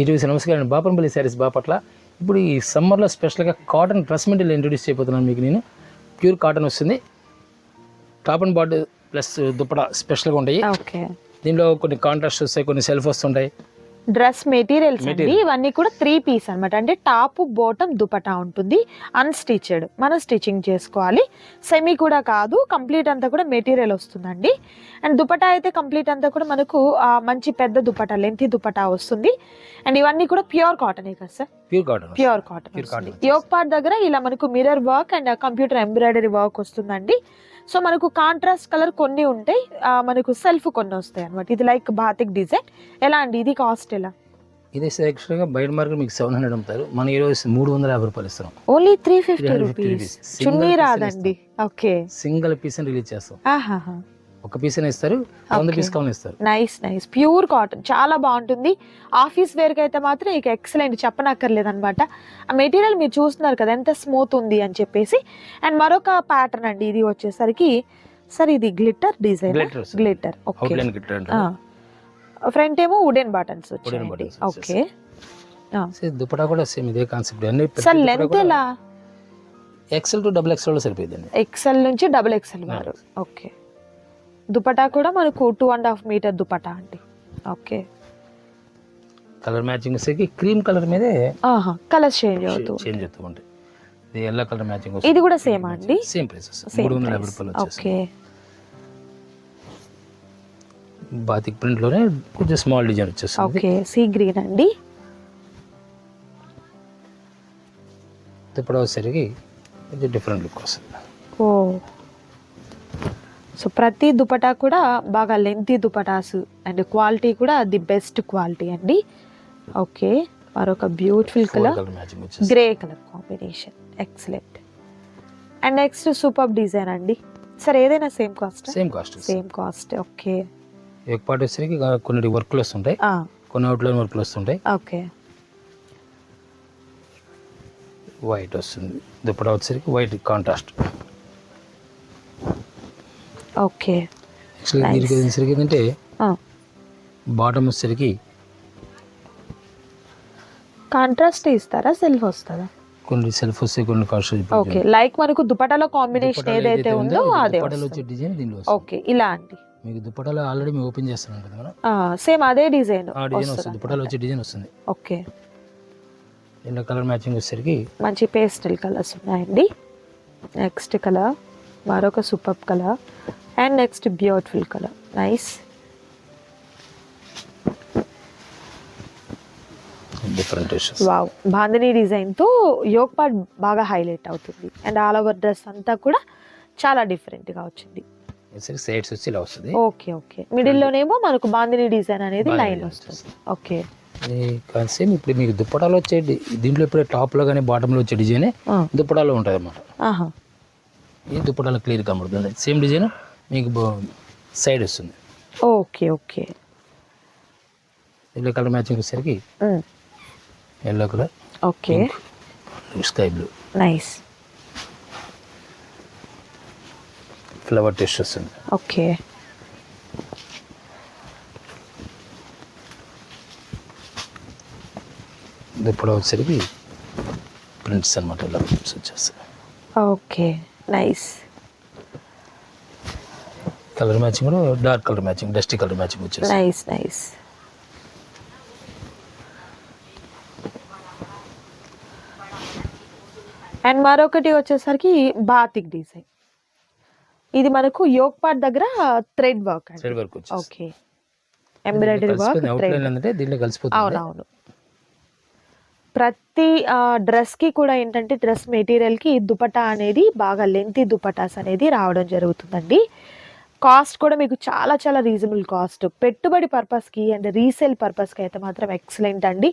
ఇరవై నమస్కారం బాపనపల్లి శారీస్ బాపట్ల ఇప్పుడు ఈ సమ్మర్లో స్పెషల్గా కాటన్ డ్రెస్ మెటీరియల్ ఇంట్రొడ్యూస్ చేయబోతున్నాను మీకు నేను. ప్యూర్ కాటన్ వస్తుంది. Top and border plus dupatta స్పెషల్గా ఉంటాయి. దీనిలో కొన్ని కాంట్రాస్ట్ వస్తాయి కొన్ని సెల్ఫ్ వస్తుంటాయి. డ్రెస్ మెటీరియల్స్ అండి. ఇవన్నీ కూడా త్రీ పీస్ అన్నమాట. అంటే టాప్ బాటమ్ దుపటా ఉంటుంది. అన్స్టిచ్డ్ మనం స్టిచ్చింగ్ చేసుకోవాలి. సెమీ కూడా కాదు. కంప్లీట్ అంతా కూడా మెటీరియల్ వస్తుందండి. అండ్ దుపటా అయితే కంప్లీట్ అంతా కూడా మనకు మంచి పెద్ద దుపటా లెంతీ దుపటా వస్తుంది. అండ్ ఇవన్నీ కూడా ప్యూర్ కాటన్ కదా sir? Pure cotton pure cotton yoke part దగ్గర ఇలా మనకు mirror work and computer embroidery work వస్తుందండి. సో మనకు కాంట్రాస్ట్ కలర్ కొన్ని ఉంటాయి మనకు సెల్ఫ్ కొన్ని వస్తాయి అనమాట ఇది లైక్ బాతిక్ డిజైన్ ఎలా అండి? ఇది కాస్ట్ ఎలా? ఇది యాక్చువల్గా బయట మార్కెట్ మీకు సెవెన్ హండ్రెడ్ అమ్ముతారు. మన ఈరోజు మూడు వందల యాభై రూపాయలు ఇస్తాం only three fifty 350 rupees chunni రాదండి. ఓకే సింగిల్ పీస్ అని రిలీజ్ చేస్తాం. ఒక పీస్ ఇస్తారు వంద. పీస్ కావాలి ఇస్తారు. నైస్ నైస్ ప్యూర్ కాటన్ చాలా బాగుంటుంది. ఆఫీస్ వేర్కి అయితే మాత్రం ఇక ఎక్సలెంట్ చెప్పనక్కర్లేదు అనమాట ఆ మెటీరియల్ మీరు చూస్తున్నారు కదా ఎంత స్మూత్ ఉంది అని చెప్పేసి. అండ్ మరొక ప్యాటర్న్ అండి ఇది వచ్చేసరికి. సార్ ఇది glitter design. Glitter okay front ఏమో వుడెన్ బటన్స్ ఓకే దుపటా కూడా సేమ్ ఇదే కాన్సెప్ట్ అన్ని సార్ లెంత్ ఎలా? ఎక్సెల్ టు డబుల్ ఎక్సెల్ సరిపోయిందండి ఎక్సెల్ నుంచి డబుల్ ఎక్సెల్ వారు ఓకే దుపటా కూడా మనకు two and half metre dupatta అండి. ఓకే కలర్ మ్యాచింగ్ వచ్చేసరికి క్రీమ్ కలర్ మీదే ఆహా కలర్స్ చేంజ్ అవుతూ చేంజ్ అవుతూ ఉంటాయి. ఇది ఎల్లో కలర్ మ్యాచింగ్ ఇది కూడా సేమ్ అండి? సేమ్ ప్రైస్ మూడు వందల యాభై. రూపాయలు ఓకే బాతిక్ ప్రింట్లోనే కొంచెం స్మాల్ డిజైన్ వచ్చేస్తుంది. ఓకే సీ గ్రీన్ అండి. ఇప్పుడు వచ్చేసరికి కొంచెం డిఫరెంట్ లుక్ వస్తుంది. ఓ సో ప్రతి దుపటా కూడా బాగా లెంతీ దుపటాస్ అండ్ క్వాలిటీ కూడా ది బెస్ట్ క్వాలిటీ అండి. ఓకే మరొక beautiful colour grey colour combination excellent and next super design అండి. సార్ ఏదైనా same cost same cost same cost okay ఒక పాటు వచ్చేసరికి కొన్ని వర్క్లు వస్తుంటాయి కొన్ని అవుట్లైన్ వర్క్లు వస్తుంటాయి ఓకే వైట్ వస్తుంది. దుప్పట వచ్చేసరికి వైట్ కాంట్రాస్ట్ ఓకే. యాక్చువల్గా దీనికి వచ్చేసరికి ఏంటంటే బాటమ్ వచ్చేసరికి కాంట్రాస్ట్ ఇస్తారా? సెల్ఫ్ వస్తుందా? కొన్ని సెల్ఫ్ వస్తాయి కొన్ని కాస్ట్ ఓకే. లైక్ మనకు దుపటాలో కాంబినేషన్ ఏదైతే ఉందో అదే వచ్చే డిజైన్ దీనిలో ఓకే. ఇలా అండి మీకు దుప్పటలో ఆల్రెడీ మేము ఓపెన్ చేస్తున్నాం కదా సేమ్ అదే డిజైన్ ఆ డిజైన్ వస్తుంది? దుప్పటలో వచ్చే డిజైన్ వస్తుంది. ఓకే. దీనిలో కలర్ మ్యాచింగ్ వచ్చేసరికి మంచి పేస్టల్ కలర్స్ ఉన్నాయండి. నెక్స్ట్ కలర్ మరొక super colour and next beautiful colour nice different wow bandhani డిజైన్తో యోగ్ పార్ట్ బాగా హైలైట్ అవుతుంది. అండ్ ఆల్ ఓవర్ డ్రెస్ అంతా కూడా చాలా డిఫరెంట్గా వచ్చింది. సైడ్స్ వచ్చి ఇలా వస్తుంది. ఓకే ఓకే మిడిల్లోనేమో మనకు బాందిని డిజైన్ అనేది లైన్ design. వస్తుంది. ఓకే సేమ్ ఇప్పుడు మీకు దుప్పటాలో వచ్చే దీంట్లో ఇప్పుడు టాప్లో కానీ బాటంలో వచ్చే డిజైనే దుప్పటాలో ఉంటుంది అన్నమాట ఈ దుప్పటాలో క్లియర్ కనబడుతుంది సేమ్ డిజైన్ మీకు సైడ్ వస్తుంది. Okay okay. Yellow colour matching వచ్చేసరికి. Yellow colour okay. Sky blue. Nice. Flower test వస్తుంది. ఓకే. దుప్పట వచ్చేసరికి ప్రింట్స్ అనమాట ఇలా ప్రింట్స్ వచ్చేస్తాయి. ఓకే. నైస్. కలర్ మ్యాచింగ్ కూడా dark colour matching dusty colour matching వచ్చేసి. నైస్ నైస్ అండ్ మరొకటి వచ్చేసరికి బాతిక్ డిజైన్. ఇది మనకు యోగ్ పార్ట్ దగ్గర థ్రెడ్ వర్క్ అండి. Side work okay. Embroidery work out thread line అంటే దీంట్లో కలిసిపోతుంది. అవునవును. ప్రతి డ్రెస్కి కూడా ఏంటంటే డ్రెస్ మెటీరియల్కి దుపట్టా అనేది బాగా లెంతీ దుపటాస్ అనేది రావడం జరుగుతుందండి. కాస్ట్ కూడా మీకు చాలా చాలా రీజనబుల్ కాస్ట్. పెట్టుబడి పర్పస్కి అండ్ రీసేల్ పర్పస్కి అయితే మాత్రం ఎక్సలెంట్ అండి.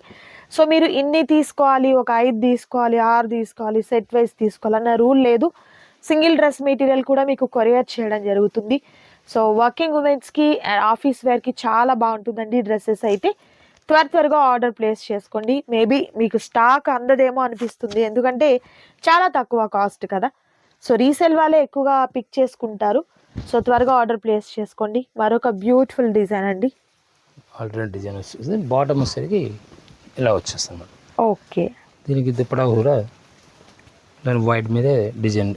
సో మీరు ఇన్ని తీసుకోవాలి ఒక ఐదు తీసుకోవాలి ఆరు తీసుకోవాలి సెట్ వైజ్ తీసుకోవాలన్న రూల్ లేదు. సింగిల్ డ్రెస్ మెటీరియల్ కూడా మీకు కొరియర్ చేయడం జరుగుతుంది. సో వర్కింగ్ ఉమెన్స్కి ఆఫీస్ వేర్కి చాలా బాగుంటుందండి డ్రెస్సెస్ అయితే. త్వర త్వరగా ఆర్డర్ ప్లేస్ చేసుకోండి. మేబీ మీకు స్టాక్ అందదేమో అనిపిస్తుంది. ఎందుకంటే చాలా తక్కువ కాస్ట్ కదా. సో రీసేల్ వాళ్ళే ఎక్కువగా పిక్ చేసుకుంటారు. సో త్వరగా ఆర్డర్ ప్లేస్ చేసుకోండి. మరొక బ్యూటిఫుల్ డిజైన్ అండి. ఆల్టర్నేట్ డిజైన్ వస్తుంది బాటమ్ వచ్చేసరికి ఇలా వచ్చేస్తుంది ఓకే. దీనికి దుప్పటా కూడా దాని వైట్ మీదే డిజైన్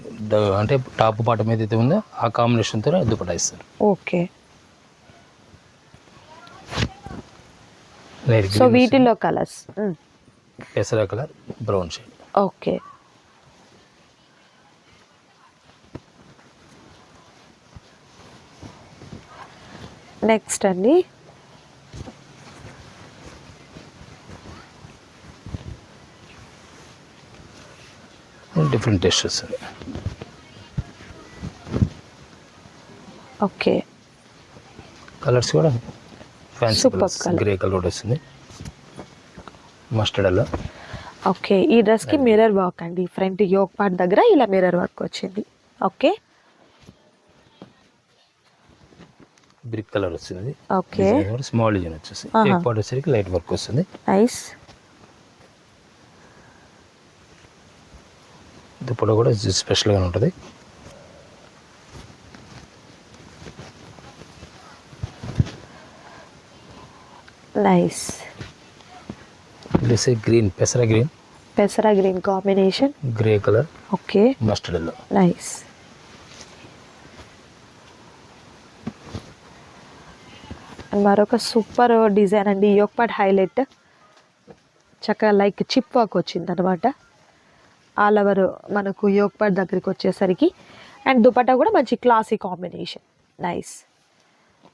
అంటే టాప్ పాట మీద అయితే ఉందో ఆ కాంబినేషన్తో దుప్పటా ఇస్తారు. ఓకే. సో వీటిల్లో కలర్స్ పెసర colour brown shade. Okay. Next అండి. డిఫరెంట్ టేస్ట్ వస్తుంది ఓకే. కలర్స్ కూడా ఫ్యాన్సీ కలర్స్. గ్రే కలర్ కూడా వస్తుంది. మస్టర్డ్ అలా. ఓకే ఈ డ్రెస్కి మిర్రర్ వర్క్ అండి. ఫ్రంట్ యోక్ పార్ట్ దగ్గర ఇలా మిర్రర్ వర్క్ వచ్చింది. ఓకే? కలర్ వస్తుంది. ఓకే. స్మాల్ డిజైన్ వచ్చేసి. ఏక్ పార్ట్ వచ్చేసరికి లైట్ వర్క్ వస్తుంది. నైస్ దుప్పట కూడా స్పెషల్గా ఉంటుంది. నైస్ దిస్ గ్రీన్ పెసర green పెసరా green combination grey colour okay mustard yellow nice మరొక సూపర్ డిజైన్ అండి. ఈ పార్ట్ హైలైట్. చక్కగా లైక్ చిప్ వర్క్ వచ్చింది అనమాట ఆల్ ఓవర్ మనకు యోగపాట్ దగ్గరికి వచ్చేసరికి. అండ్ దుపట్టా కూడా మంచి క్లాసీ కాంబినేషన్. నైస్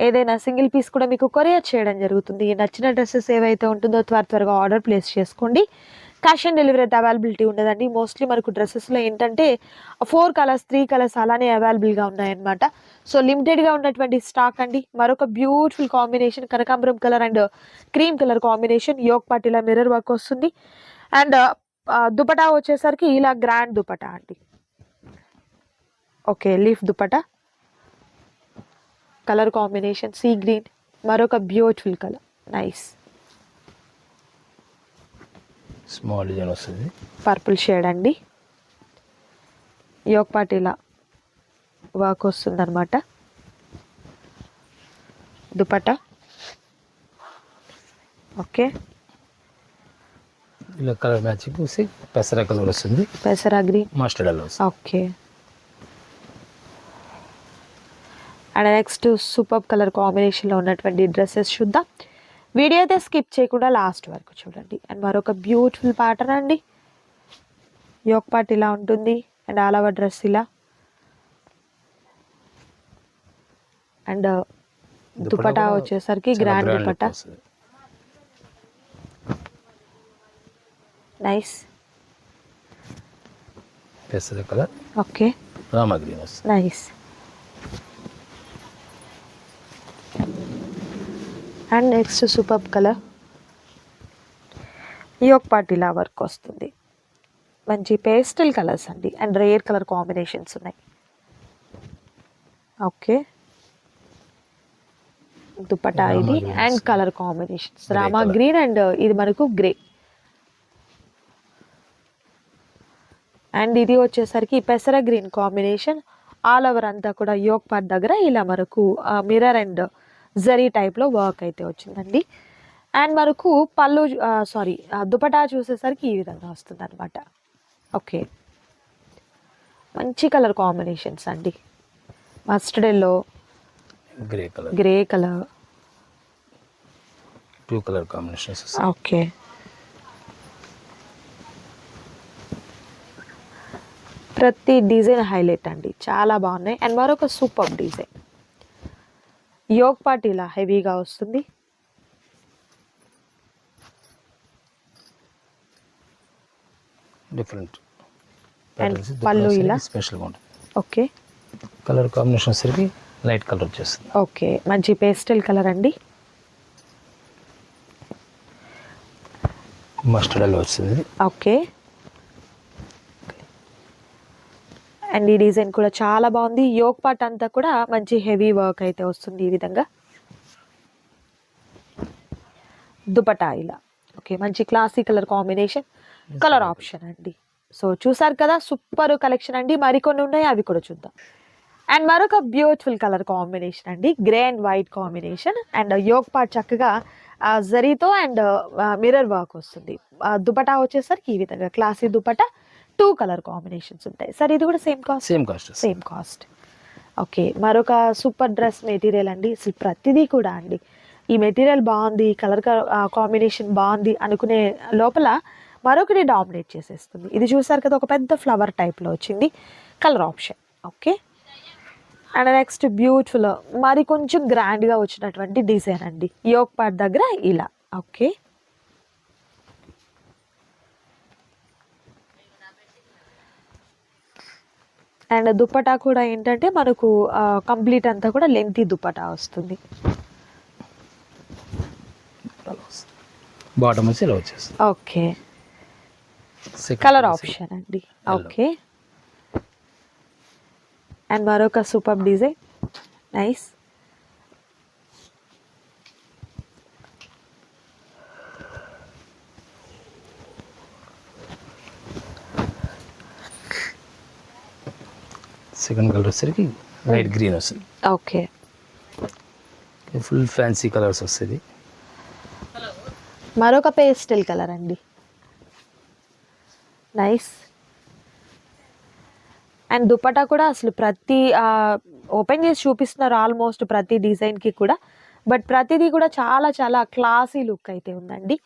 ఏదైనా సింగిల్ పీస్ కూడా మీకు కొరియర్ చేయడం జరుగుతుంది. ఈ నచ్చిన డ్రెస్సెస్ ఏవైతే ఉంటుందో త్వర త్వరగా ఆర్డర్ ప్లేస్ చేసుకోండి. క్యాష్ ఆన్ డెలివరీ అయితే అవైలబిలిటీ ఉండదండి. మోస్ట్లీ మనకు డ్రెస్సెస్లో ఏంటంటే ఫోర్ కలర్స్ త్రీ కలర్స్ అలానే అవైలబుల్గా ఉన్నాయన్నమాట. సో లిమిటెడ్గా ఉన్నటువంటి స్టాక్ అండి. మరొక బ్యూటిఫుల్ కాంబినేషన్ కనకాంబరం colour and cream colour combination yoke part mirror work వస్తుంది. అండ్ దుపటా వచ్చేసరికి ఇలా గ్రాండ్ దుపటా అండి. Okay leaf dupatta. Colour combination sea green మరొక beautiful colour nice small design వస్తుంది. పర్పుల్ షేడ్ అండి. యోక్ పార్ట్ ఇలా వర్క్ వస్తుందన్నమాట. దుపట్టా. ఓకే. ఇలా కలర్ మ్యాచింగ్ చూసి పెసర కలర్ వస్తుంది. పెసరా గ్రీన్. మస్టర్డ్ వస్తుంది. Okay. And next super colour కాంబినేషన్లో ఉన్నటువంటి డ్రెస్సెస్ చూద్దాం. వీడియో అయితే స్కిప్ చేయకుండా లాస్ట్ వరకు చూడండి. అండ్ మరొక బ్యూటిఫుల్ ప్యాటర్న్ అండి యోక్ పార్ట్ ఇలా ఉంటుంది. అండ్ ఆల్ ఓవర్ డ్రెస్ ఇలా. అండ్ దుపటా కూడా వచ్చేసరికి grand dupatta. Nice okay Rama green వస్తుంది. Nice and next super colour yoke part ఇలా వర్క్ వస్తుంది. మంచి పేస్టల్ కలర్స్ అండి. అండ్ రేర్ కలర్ కాంబినేషన్స్ ఉన్నాయి. ఓకే దుపట్టా రామా ఇది. And. Colour combinations Rama. Green and ఇది మనకు గ్రే అండ్ ఇది వచ్చేసరికి పెసర గ్రీన్ కాంబినేషన్ ఆల్ ఓవర్ అంతా కూడా యోక్ పార్ట్ దగ్గర ఇలా మనకు మిర్రర్ అండ్ జరీ టైప్లో వర్క్ అయితే వచ్చిందండి. అండ్ మనకు పళ్ళు సారీ దుపటా చూసేసరికి ఈ విధంగా వస్తుంది అనమాట ఓకే. మంచి కలర్ కాంబినేషన్స్ అండి. Mustard yellow grey colour. Grey colour. Two colour combinations okay. ప్రతి డిజైన్ హైలైట్ అండి. చాలా బాగున్నాయి. అండ్ మరొక సూపర్ డిజైన్. యోగ్ పార్ట్ ఇలా హెవీగా వస్తుంది. డిఫరెంట్ పళ్ళు ఇలా? స్పెషల్గా ఉంటుంది ఓకే కలర్ కాంబినేషన్ సరికి లైట్ కలర్ వచ్చేస్తుంది. ఓకే మంచి పేస్టల్ కలర్ అండి. మస్టర్డ్ ఎల్లో వస్తుంది ఓకే అండ్ ఈ డిజైన్ కూడా చాలా బాగుంది. యోగ్ పార్ట్ అంతా కూడా మంచి హెవీ వర్క్ అయితే వస్తుంది ఈ విధంగా. దుపటా ఇలా. ఓకే మంచి classic colour combination. Colour option అండి. సో చూసారు కదా సూపర్ కలెక్షన్ అండి. మరికొన్ని ఉన్నాయి అవి కూడా చూద్దాం. అండ్ మరొక బ్యూటిఫుల్ కలర్ కాంబినేషన్ అండి. Grey and white combination and yoke part చక్కగా జరీతో అండ్ మిర్రర్ వర్క్ వస్తుంది. దుపటా వచ్చేసరికి ఈ విధంగా. Classy dupatta two colour combinations ఉంటాయి. సార్ ఇది కూడా same cost? Same cost same cost. Okay మరొక సూపర్ డ్రెస్ మెటీరియల్ అండి. అసలు ప్రతిదీ కూడా అండి. ఈ మెటీరియల్ బాగుంది కలర్ కాంబినేషన్ బాగుంది అనుకునే లోపల మరొకటి డామినేట్ చేసేస్తుంది. ఇది చూసారు కదా ఒక పెద్ద ఫ్లవర్ టైప్లో వచ్చింది. Colour option okay. And next beautiful మరి కొంచెం గ్రాండ్గా వచ్చినటువంటి డిజైన్ అండి. యోగ్ పార్ట్ దగ్గర ఇలా ఓకే. అండ్ దుప్పటా కూడా ఏంటంటే మనకు కంప్లీట్ అంతా కూడా లెంతీ దుప్పటా వస్తుంది. బాటమ్ వచ్చి ఇలా వచ్చేస్తుంది. ఓకే. కలర్ ఆప్షన్ అండి. ఓకే. అండ్ మరొక super design nice second colour వచ్చేసరికి లైట్ గ్రీన్ వస్తుంది. ఓకే. ఫుల్ ఫ్యాన్సీ కలర్స్ వస్తుంది. మరొక పేస్టల్ కలర్ అండి. నైస్ అండ్ దుపట్టా కూడా అసలు ప్రతి ఓపెన్ చేసి చూపిస్తున్నారు ఆల్మోస్ట్ ప్రతి డిజైన్కి కూడా. బట్ ప్రతిదీ కూడా చాలా చాలా క్లాసీ లుక్ అయితే ఉందండి.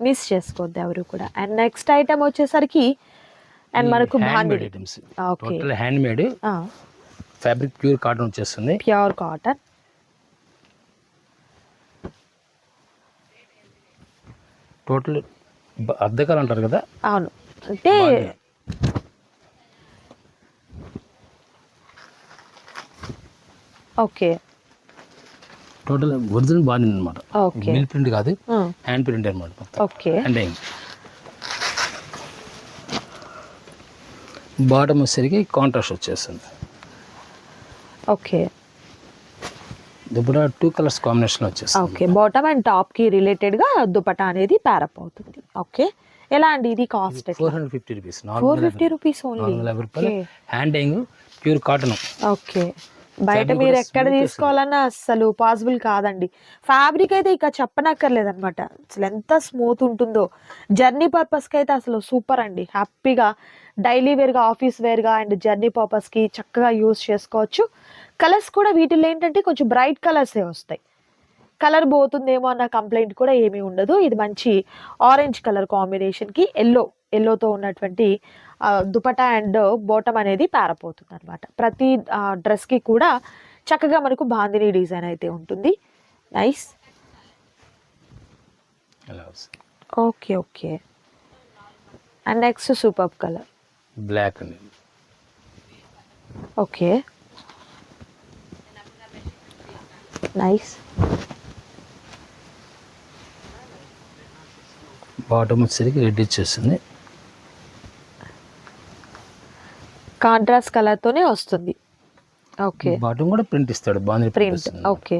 మిస్ చేసుకోవద్దు ఎవరు కూడా. అండ్ నెక్స్ట్ ఐటమ్ వచ్చేసరికి అండ్ మనకు హ్యాండ్ మేడ్ బాండి items okay total hand made fabric pure cotton వచ్చేస్తుంది. ప్యూర్ కాటన్ టోటల్ అద్దెకాలు అంటారు కదా? అవును. అంటే. ఓకే. టోటల్ ఒరిజినల్ బాగుంది అనమాట ఓకే. మిల్ ప్రింట్ కాదు. హ్యాండ్ ప్రింట్ అనమాట ఓకే. అంటే బాటమ్ వచ్చేసరికి కాంట్రాస్ట్ వచ్చేస్తుంది. ఓకే. దుబ్బడ టూ కలర్స్ కాంబినేషన్ వచ్చేస్తుంది. ఓకే బాటమ్ అండ్ టాప్కి రిలేటెడ్గా దుపట్టా అనేది ప్యారప్ అవుతుంది. ఓకే ఎలా అండి ఇది cost four hundred fifty rupees four fifty rupees only రూపాయలు హ్యాండ్ హ్యాంగ్ ప్యూర్ కాటన్ ఓకే. బయట మీరు కూడా ఎక్కడ తీసుకోవాలన్నా అసలు పాసిబుల్ కాదండి. ఫ్యాబ్రిక్ అయితే ఇక చెప్పనక్కర్లేదు అనమాట అసలు ఎంత స్మూత్ ఉంటుందో. జర్నీ పర్పస్కి అయితే అసలు సూపర్ అండి. హ్యాపీగా డైలీ వేర్గా ఆఫీస్ వేర్గా అండ్ జర్నీ పర్పస్కి చక్కగా యూస్ చేసుకోవచ్చు. కలర్స్ కూడా వీటిల్లో ఏంటంటే కొంచెం బ్రైట్ కలర్సే వస్తాయి. కలర్ పోతుందేమో అన్న కంప్లైంట్ కూడా ఏమీ ఉండదు. ఇది మంచి ఆరెంజ్ కలర్ కాంబినేషన్కి ఎల్లో ఎల్లోతో ఉన్నటువంటి ఆ, దుపట్టా అండ్ బోటం అనేది పారపోతుంది అనమాట ప్రతి డ్రెస్కి కూడా చక్కగా మనకు బాందిని డిజైన్ అయితే ఉంటుంది. Nice. Okay okay. And next super colour. Black అండి. ఓకే. నైస్. బాటమ్ వచ్చేసరికి రెడ్ ఇచ్చేస్తుంది కాంట్రాస్ట్ కలర్తోనే వస్తుంది. ఓకే. బాటమ్ కూడా ప్రింట్ ఇస్తాడు బాగుంది ప్రింట్ ఓకే.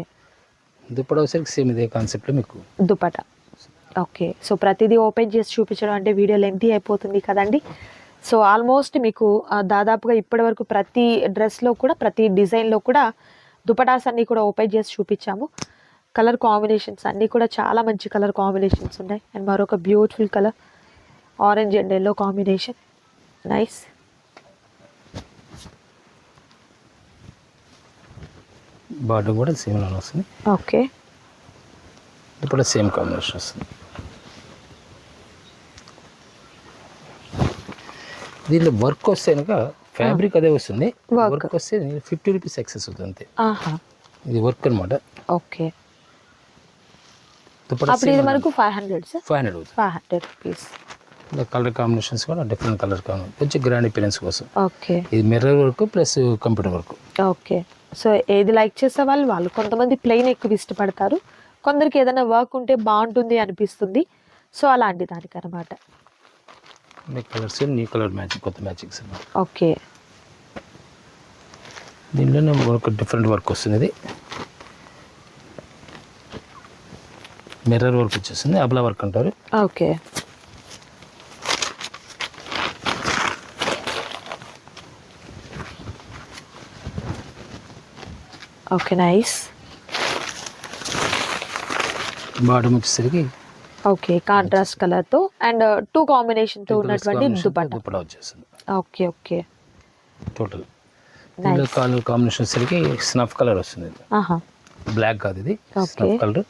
దుప్పడ వచ్చేసరికి సేమ్ ఇదే కాన్సెప్ట్లో మీకు. దుపట. ఓకే. సో ప్రతిదీ ఓపెన్ చేసి చూపించడం అంటే వీడియో లెంతీ అయిపోతుంది కదండి. సో ఆల్మోస్ట్ మీకు దాదాపుగా ఇప్పటివరకు ప్రతి డ్రెస్లో కూడా ప్రతి డిజైన్లో కూడా దుపటాస్ అన్నీ కూడా ఓపెన్ చేసి చూపించాము. కలర్ కాంబినేషన్స్ అన్నీ కూడా చాలా మంచి కలర్ కాంబినేషన్స్ ఉన్నాయి. అండ్ మరొక beautiful colour orange and yellow combination. Nice. Bottom కూడా సేమ్ వస్తుంది. ఓకే. దుప్పడ సేమ్ కాంబినేషన్ వస్తుంది. దీంట్లో వర్క్ వస్తే కనుక ఫ్యాబ్రిక్ అదే వస్తుంది. వర్క్ వస్తే ఫిఫ్టీ రూపీస్ ఎక్సెస్ అవుతుంది. అంతే ఆహా. ఇది వర్క్ అనమాట ఓకే. అప్పుడు ఇది మనకు ఫైవ్ హండ్రెడ్ ఫైవ్ హండ్రెడ్ అవుతుంది. Five hundred rupees colour combinations కూడా డిఫరెంట్ కలర్ కాంబినేషన్ కొంచెం గ్రాండ్ అపిరెన్స్ కోసం. ఓకే. ఇది mirror work plus computer work okay. So ఏది లైక్ చేసే వాళ్ళు వాళ్ళు కొంతమంది ప్లెయిన్ ఎక్కువ ఇష్టపడతారు. కొందరికి ఏదైనా వర్క్ ఉంటే బాగుంటుంది అనిపిస్తుంది. సో అలాంటి దానికి అనమాట మీకు కలర్స్ న్యూ కలర్ మ్యాచింగ్ కొత్త మ్యాచింగ్స్ ఓకే. దీనిలోనే ఒక డిఫరెంట్ వర్క్ వస్తుంది మిర్రర్ వర్క్ వచ్చేసింది అబ్లా వర్క్ అంటారు. ఓకే. Okay nice. బాటమ్ వచ్చేసరికి ఓకే కాంట్రాస్ట్ కలర్తో అండ్ టూ కాంబినేషన్తో ఉన్నటువంటి దుపట్టా. Okay okay. టోటల్ ఇందులో కలర్ కాంబినేషన్ వచ్చేసరికి స్నఫ్ కలర్ వస్తుంది ఆహా. బ్లాక్ కాదు ఇది. Snuff colour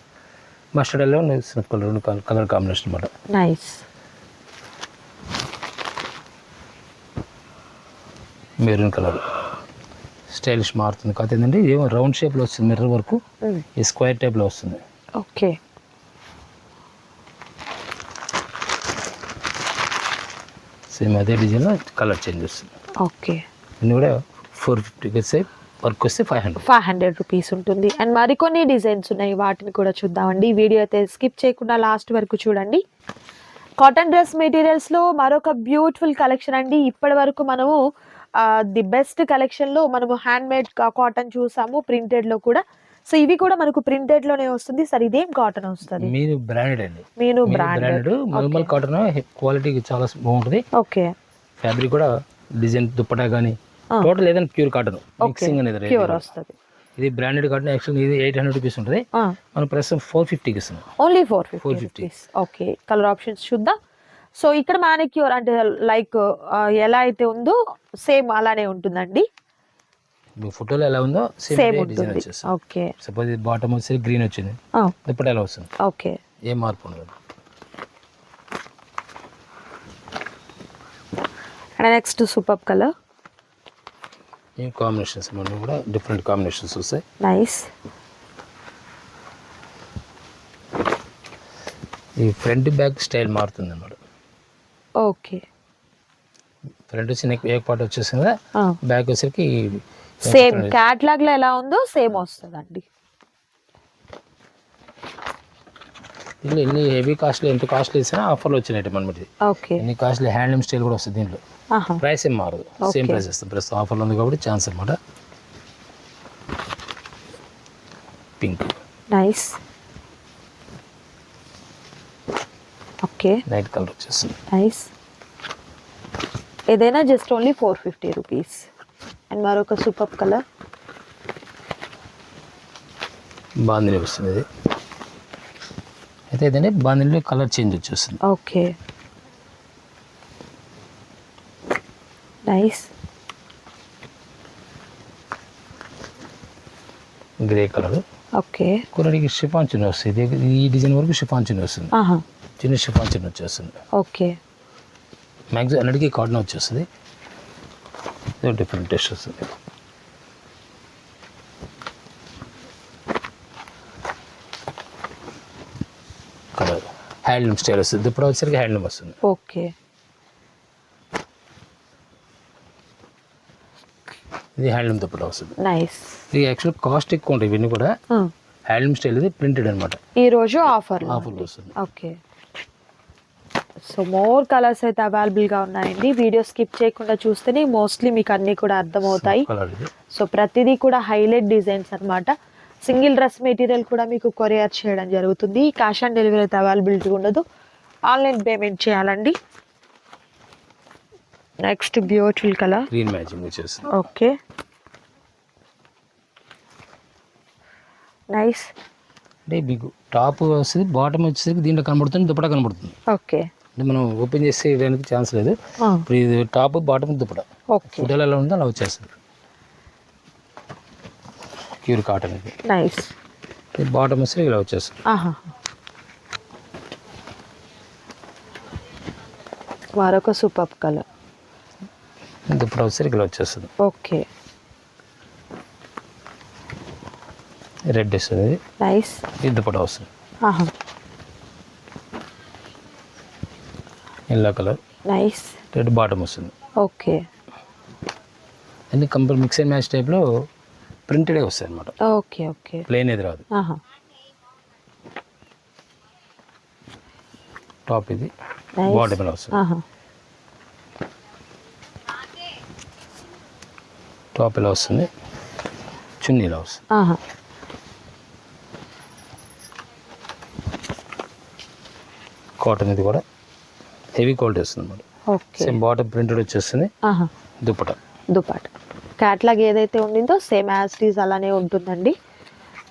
mustard yellow snuff colour రెండు కలర్ కాంబినేషన్ అనమాట. నైస్ మెరూన్ కలర్ స్టైలిష్ మారుతుంది. కాకపోతే ఏంటంటే ఏమో రౌండ్ షేప్లో వస్తుంది మిర్రర్ వరకు. ఈ స్క్వేర్ టైప్లో వస్తుంది. ఓకే. సేమ్ అదే డిజైన్లో కలర్ చేంజ్ వస్తుంది. ఓకే. ఇన్ని కూడా ఫోర్ ఫిఫ్టీకి వస్తే వర్క్ వస్తే five hundred five hundred rupees ఉంటుంది. అండ్ మరికొన్ని డిజైన్స్ ఉన్నాయి. వాటిని కూడా చూద్దామండి. వీడియో అయితే స్కిప్ చేయకుండా లాస్ట్ వరకు చూడండి. కాటన్ డ్రెస్ మెటీరియల్స్లో మరొక బ్యూటిఫుల్ కలెక్షన్ అండి. ఇప్పటి వరకు మనము ది బెస్ట్ కలెక్షన్లో మనము హ్యాండ్ మేడ్ కాటన్ చూసాము ప్రింటెడ్లో కూడా సో ఇవి కూడా మనకు ప్రింటెడ్లోనే వస్తుంది. సరే ఇదేం కాటన్ వస్తుంది? మీరు బ్రాండెడ్ అండి. మీను మీరు బ్రాండెడ్ మల్మల్ కాటన్ క్వాలిటీ చాలా బాగుంటుంది. ఓకే ఫ్యాబ్రిక్ కూడా డిజైన్ దుప్పటా కానీ టోటల్ ఏదైనా ప్యూర్ కాటన్ మిక్సింగ్ అనేది ప్యూర్ వస్తుంది. ఇది బ్రాండెడ్ కాటన్ యాక్చువల్లీ ఇది ఎయిట్ హండ్రెడ్ రూపీస్ ఉంటుంది. మనం ప్రస్తుతం ఫోర్ ఫిఫ్టీకి ఇస్తున్నాం. Only four fifty 450. Rupees okay colour options చూద్దాం. సో ఇక్కడ మానిక్యూర్ అంటే లైక్ ఎలా అయితే ఉందో సేమ్ అలానే ఉంటుందండి. ఫోటోలో ఎలా ఉందో సేమ్ డిజైన్ వచ్చేస్తుంది ఓకే. సపోజ్ ఇది బాటమ్ వచ్చేసి గ్రీన్ వచ్చింది. దుప్పట ఎలా వస్తుంది? ఓకే. ఏం మార్పు ఉండదు. అండ్ నెక్స్ట్ సూపర్ కలర్ ఈ కాంబినేషన్స్ మనం కూడా డిఫరెంట్ కాంబినేషన్స్ వస్తాయి నైస్ ఈ ఫ్రంట్ బ్యాక్ స్టైల్ మారుతుంది అన్నమాట. ఓకే. ఫ్రంట్ వచ్చి నెక్ ఏక పాట వచ్చేసింది? బ్యాక్ వచ్చేసరికి సేమ్ క్యాట్లాగ్లో ఎలా ఉందో సేమ్ వస్తుందండి. దీనిలో ఎన్ని హెవీ కాస్ట్లీ ఎంత కాస్ట్లీ ఇచ్చినా ఆఫర్లో వచ్చినాయి అనమాట ఓకే. ఎన్ని కాస్ట్లీ హ్యాండ్లూమ్ స్టైల్ కూడా వస్తుంది దీంట్లో. ప్రైస్ ఏం మారదు. సేమ్ ప్రైస్ వస్తుంది. ప్రస్తుతం ఆఫర్లో ఉంది కాబట్టి ఛాన్స్ అనమాట pink nice okay. Light colour వచ్చేస్తుంది. నైస్ ఏదైనా just only four fifty rupees and మరొక సూపర్ కలర్. బాందిని వస్తుంది. ఇది అయితే ఏదంటే బాందినిలో కలర్ చేంజ్ వచ్చేస్తుంది. Okay. Nice. Grey colour. Okay. కొరడికి chiffon chunni వస్తుంది. ఈ డిజైన్ వరకు షిఫాన్ చున్నీ వస్తుంది. ఆహా. చిన్న షిఫాన్ చున్నీ వచ్చేస్తుంది. ఓకే. మ్యాక్సిమం అన్నిటికీ కాటన్ వచ్చేస్తుంది. ఇది డిఫరెంట్ టేస్ట్ వస్తుంది కలర్ హ్యాండ్లూమ్ స్టైల్ వస్తుంది వచ్చేసరికి హ్యాండ్లూమ్ వస్తుంది. ఓకే. ఇది హ్యాండ్లూమ్ దుప్పట వస్తుంది. నైస్ ఇది యాక్చువల్ కాస్ట్ ఎక్కువ ఉంటాయి ఇవన్నీ కూడా. హ్యాండ్లూమ్ స్టైల్ ఇది ప్రింటెడ్ అనమాట. ఈరోజు ఆఫర్ ఆఫర్లో వస్తుంది. ఓకే. సో మోర్ కలర్స్ అయితే అవైలబుల్గా ఉన్నాయండి. వీడియో స్కిప్ చేయకుండా చూస్తేనే మోస్ట్లీ మీకు అన్నీ కూడా అర్థమవుతాయి. సో ప్రతిదీ కూడా హైలైట్ డిజైన్స్ అన్నమాట. సింగిల్ డ్రెస్ మెటీరియల్ కూడా మీకు కొరియర్ చేయడం జరుగుతుంది. క్యాష్ ఆన్ డెలివరీ అయితే అవైలబిలిటీ ఉండదు. ఆన్లైన్ పేమెంట్ చేయాలండి. Next beautiful colour. Green matching వచ్చేస్తుంది. ఓకే. నైస్. అంటే మీకు టాప్ వస్తుంది బాటమ్ వచ్చేసరికి దీంట్లో కనబడుతుంది దుప్పట కనబడుతుంది. ఓకే. అంటే మనం ఓపెన్ చేసి వేయడానికి ఛాన్స్ లేదు. ఇప్పుడు ఇది టాప్ బాటమ్ దుప్పట ఓకే. ఫుడ్ ఎలా ఉందో అలా వచ్చేస్తుంది. ప్యూర్ కాటన్ ఇది. నైస్. బాటమ్ వస్తే ఇలా వచ్చేస్తుంది. ఆహా. మరొక సూపర్ కలర్. దుప్పట వస్తే ఇలా వచ్చేస్తుంది. ఓకే. రెడ్ వస్తుంది. నైస్. ఇది దుప్పట వస్తుంది. Yellow colour. Nice red bottom వస్తుంది. ఓకే అన్ని కంపెనీ మిక్స్ అండ్ మ్యాచ్ టైప్లో ప్రింటెడే వస్తాయి అనమాట ఓకే ఓకే ప్లేన్ ఏది రాదు. ఆహా. టాప్ ఇది. బాటమ్ ఇలా వస్తుంది. ఆహా. టాప్ ఇలా వస్తుంది. చున్నీ ఇలా వస్తుంది. కాటన్ ఇది కూడా. హెవీ క్వాలిటీ వస్తుంది అనమాట ఓకే. సేమ్ బాటమ్ ప్రింటెడ్ వచ్చేస్తుంది. దుప్పట. దుపాట క్యాట్లాగ్ ఏదైతే ఉండిందో సేమ్ యాజ్ టీజ్ అలానే ఉంటుందండి.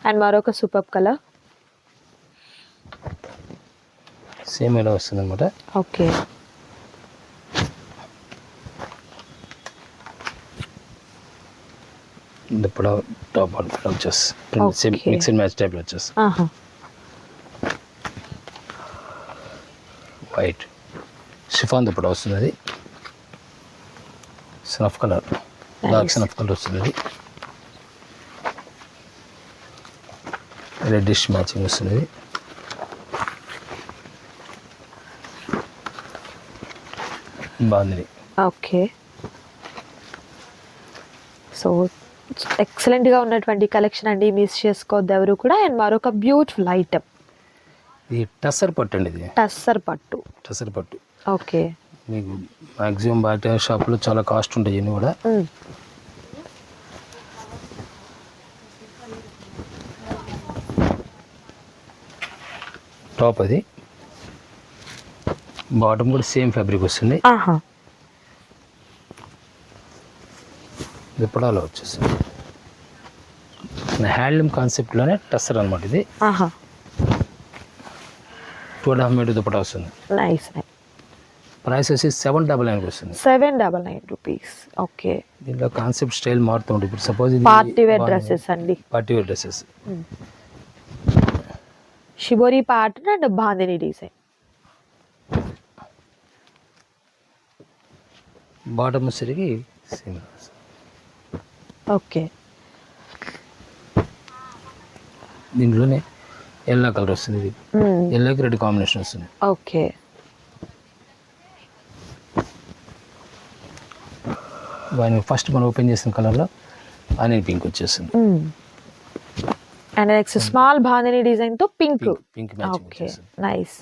అండ్ మరొక సూపర్ కలర్ సేమ్ ఇలా వస్తుంది అనమాట ఓకే ఇప్పుడు టాప్ అండ్ వచ్చేసి సేమ్. మిక్స్ అండ్ మ్యాచ్ టైప్లో వచ్చేసి ఆహా. వైట్ షిఫాన్ దుప్పట వస్తుంది అది snuff colour dark snuff colour వస్తుంది అది రెడ్డిష్ మ్యాచింగ్ వస్తుంది. బాగుంది. ఓకే. సో ఎక్సలెంట్గా ఉన్నటువంటి కలెక్షన్ అండి. మిస్ చేసుకోవద్దు ఎవరు కూడా. అండ్ మరొక బ్యూటిఫుల్ ఐటమ్ ఇది టసర్ పట్టు అండి ఇది. టస్సర్ పట్టు. టసర్ పట్టు. ఓకే. మీకు మ్యాక్సిమం బయట షాప్లో చాలా కాస్ట్ ఉంటాయి ఇవన్నీ కూడా. టాప్ అది. బాటమ్ కూడా సేమ్ ఫ్యాబ్రిక్ వస్తుంది. ఆహా. దుప్పడాలో వచ్చేసింది. హ్యాండ్లూమ్ కాన్సెప్ట్లోనే టస్సర్ అనమాట ఇది. ఆహా. Two and half metre dupatta వస్తుంది. నైస్ ప్రైస్ వచ్చి సెవెన్ డబల్ నైన్కి వస్తుంది. Seven double nine rupees. Okay. దీంట్లో కాన్సెప్ట్ స్టైల్ మారుతుంది ఇప్పుడు సపోజ్ పార్టీ వేర్ డ్రెస్సెస్ అండి. Party wear dresses. Shibori pattern and bandhani design. Bottom వచ్చేసరికి సేమ్. ఓకే. దీంట్లోనే ఎల్లో కలర్ వస్తుంది. ఎల్లోకి రెడ్ కాంబినేషన్ వస్తుంది. ఓకే. దాని ఫస్ట్ మనం ఓపెన్ చేసిన కలర్లో ఆనియన్ పింక్ వచ్చేస్తుంది అండ్ నెక్స్ట్ స్మాల్ బాందిని డిజైన్తో pink pink okay nice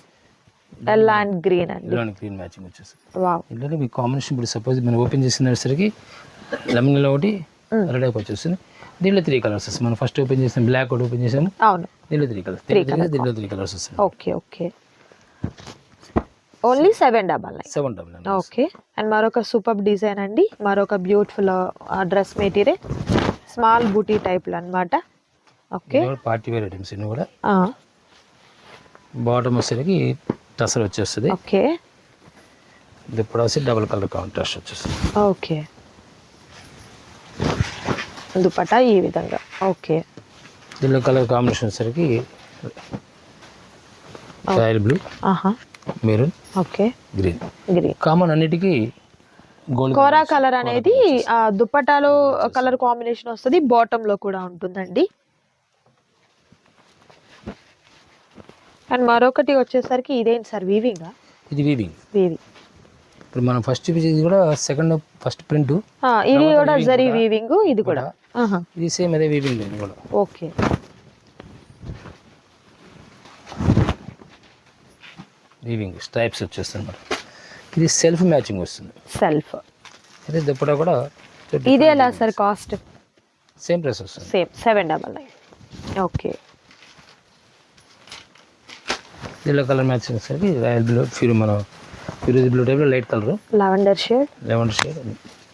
yellow and green అండి ఎల్లో గ్రీన్ మ్యాచింగ్ వచ్చేస్తుంది వావ్ ఇంట్లోనే మీకు కాంబినేషన్ ఇప్పుడు సపోజ్ మనం ఓపెన్ చేసినసరికి లెమన్ ఎల్లో ఒకటి రెడ్ అయిపోయి వచ్చేస్తుంది దీంట్లో త్రీ కలర్స్ వస్తాయి. మనం ఫస్ట్ ఓపెన్ చేసిన బ్లాక్ ఒకటి ఓపెన్ చేసాము. అవును. దీంట్లో త్రీ కలర్స్ దీంట్లో త్రీ కలర్స్ వస్తాయి. Okay okay only seven double nine seven double okay and మరొక సూపర్ డిజైన్ అండి. మరొక beautiful dress material small buti టైప్లో అనమాట ఓకే పార్టీ వేర్ ఐటమ్స్ ఇన్ని కూడా. బాటమ్ వచ్చేసరికి టసర్ వచ్చేస్తుంది. ఓకే. ఇప్పుడు వచ్చి డబుల్ కలర్ కాంట్రాస్ట్ వచ్చేస్తుంది. ఓకే. దుపట్టా ఈ విధంగా. ఓకే. దీనిలో కలర్ కాంబినేషన్ వచ్చేసరికి రాయల్ బ్లూ ఆహా. Maroon okay. Green. Green. Common అన్నిటికీ కోరా కలర్ అనేది ఆ దుపట్టాలో కలర్ కాంబినేషన్ వస్తుంది బాటమ్లో కూడా ఉంటుందండి. అండ్ మరొకటి వచ్చేసరికి ఇదేంటి సార్ వీవింగ్? ఇది వీవింగ్. వీవి. ఇప్పుడు మనం ఫస్ట్ చూపించేది కూడా సెకండ్ ఫస్ట్ ప్రింట్. ఇది కూడా జరీ వీవింగ్ ఇది కూడా. ఆహా. ఇది సేమ్ అదే వీవింగ్ ఇది కూడా. ఓకే. వీవింగ్ స్ట్రైప్స్ వచ్చేస్తుంది మరి. ఇది సెల్ఫ్ మ్యాచింగ్ వస్తుంది. సెల్ఫ్ అదే దుప్పటా కూడా ఇది ఎలా సార్ కాస్ట్ సేమ్ ప్రైస్ వస్తుంది. Same seven double nine okay దీనిలో కలర్ మ్యాచింగ్ వచ్చేసరికి రాయల్ బ్లూ ఫిరు మన ఫిరోజీ బ్లూ టైప్లో light colour lavender shade lavender shade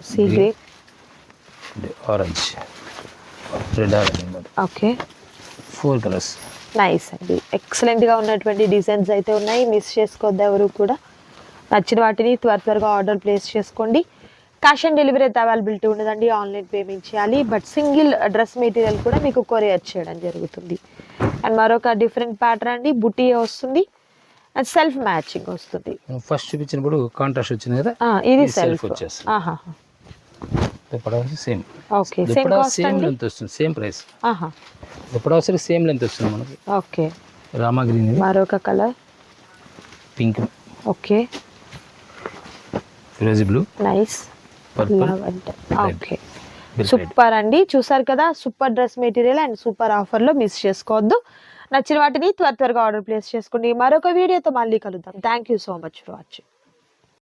sea grey orange red orange okay four colours nice అండి. ఎక్సలెంట్గా ఉన్నటువంటి డిజైన్స్ అయితే ఉన్నాయి. మిస్ చేసుకోవద్దు ఎవరు కూడా. నచ్చిన వాటిని త్వర త్వరగా ఆర్డర్ ప్లేస్ చేసుకోండి. క్యాష్ ఆన్ డెలివరీ అయితే అవైలబిలిటీ ఉండదండి. ఆన్లైన్ పేమెంట్ చేయాలి. బట్ సింగిల్ డ్రెస్ మెటీరియల్ కూడా మీకు కొరియర్ చేయడం జరుగుతుంది. అండ్ మరొక డిఫరెంట్ ప్యాటర్న్ అండి. బుటీ వస్తుంది. అండ్ సెల్ఫ్ మ్యాచింగ్ వస్తుంది. ఫస్ట్ చూపించినప్పుడు కాంట్రాస్ట్ వచ్చింది కదా? ఇది సెల్ఫ్ వచ్చేస్తుంది. దుప్పటా వచ్చి same. Okay same dupatta length వస్తుంది సేమ్ ప్రైస్. దుప్పటా వచ్చి సేమ్ లెంత్ వస్తుంది మనకి. ఓకే. రామా గ్రీన్ మరొక కలర్? పింక్. ఓకే. ఫిరోజీ బ్లూ. నైస్. ఓకే. సూపర్ అండి. చూసారు కదా super dress material and super ఆఫర్లో మిస్ చేసుకోవద్దు. నచ్చిన వాటిని త్వర త్వరగా ఆర్డర్ ప్లేస్ చేసుకోండి. మరొక వీడియోతో మళ్ళీ కలుద్దాం. Thank you so much for watching